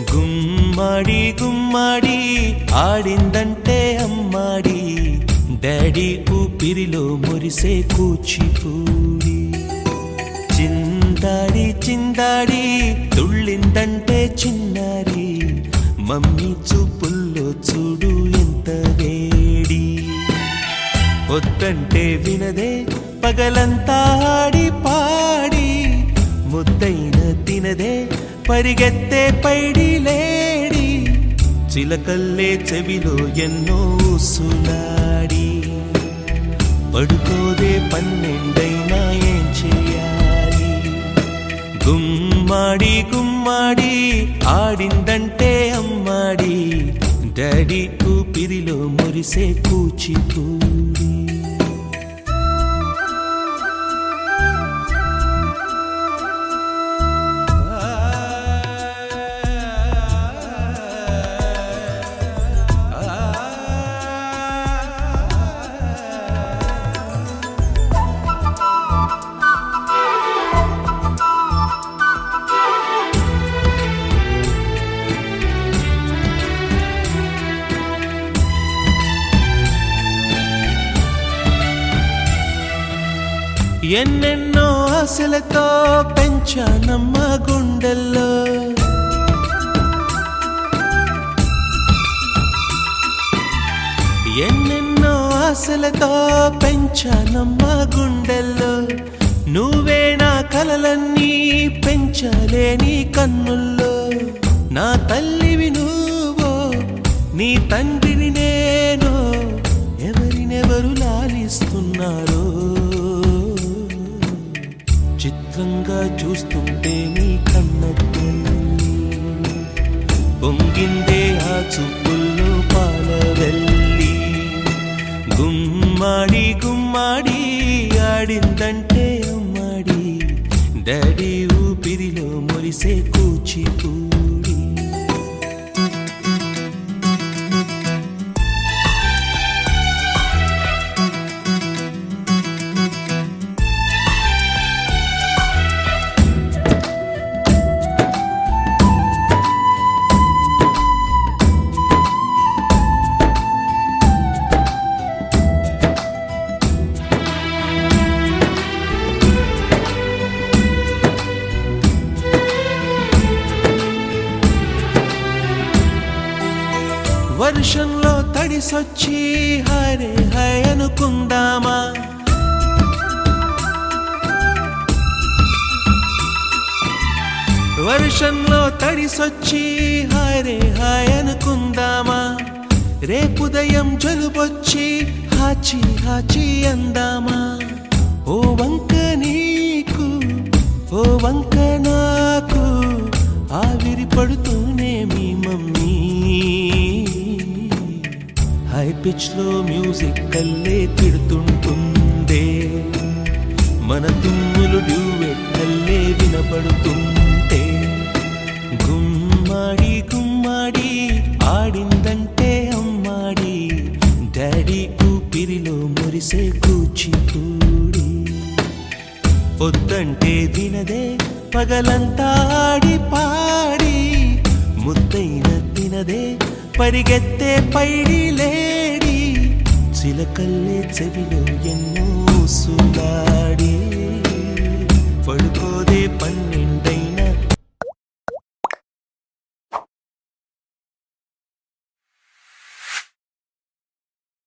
గుమ్మడి గుమ్మడి ఆడిందంటే అమ్మాడి. Daddy ఊపిరిలో మురిసే కూచిపూడి. చిందాడి చిందాడి తుళ్ళిందంటే చిన్నారి. మమ్మీ చూపుల్లో చూడు ఎంత వేడి. వద్దంటే వినదే పగలంతా ఆడి పాడి. ముద్దై పరిగెత్తే పైడి లేడి చిలకల్లే చెవిలో ఎన్నో సులాడి. పడుకోదే పన్నెండైనా ఏం చేయాలి? గుమ్మాడి గుమ్మాడి ఆడిందంటే అమ్మాడి. డాడీ ఊపిరిలో మురిసే కూచిపూ ఎన్నెన్నో ఆశలతో పెంచానమ్మ గుండెల్లో. ఎన్నెన్నో ఆశలతో పెంచానమ్మ గుండెల్లో. నువ్వే నా కలలన్నీ పెంచలేని కన్నుల్లో. నా తల్లివి నువ్వో నీ తండ్రిని నేను ఎవరినెవరు లాలిస్తున్నారో. చిత్రంగా చూస్తుంటే నీ కన్నట్టు పొంగిందే ఆ చూపుల్లో పాల గుమ్మాడి గుమ్మాడి ఆడిందంటే అమ్మాడి దడి ఊపిరిలో మురిసే కూచిపూ వర్షంలో తడిసొచ్చి హరే హై అనుకుందామా? వర్షంలో తడిసొచ్చి హరే హాయ్ అనుకుందామా? రేపుదయం జలుబొచ్చి హాచి హాచి అందామా? ఓ వంక నీకు ఓ వంక నాకు ఆవిరి పడుతూనే మీ మమ్మీ. హై పిచ్లో మ్యూజిక్ కల్లే తిడుతుంటుందే. మన తుమ్ములు డ్యూవెట్ కల్లే వినపడుతుంటే. గుమ్మాడి గుమ్మాడి ఆడిందంటే అమ్మాడి. డాడీ కూపిరిలో మురిసే కూచిపూడి పొద్దంటే వినదే పగలంతా ఆడి పాడి. ముద్దైన తినదే పరిగెత్తే పైడిలే లేడి చిలకల్లే చెవిలో ఎన్నో సులాడి పడుకోదే పన్నెండై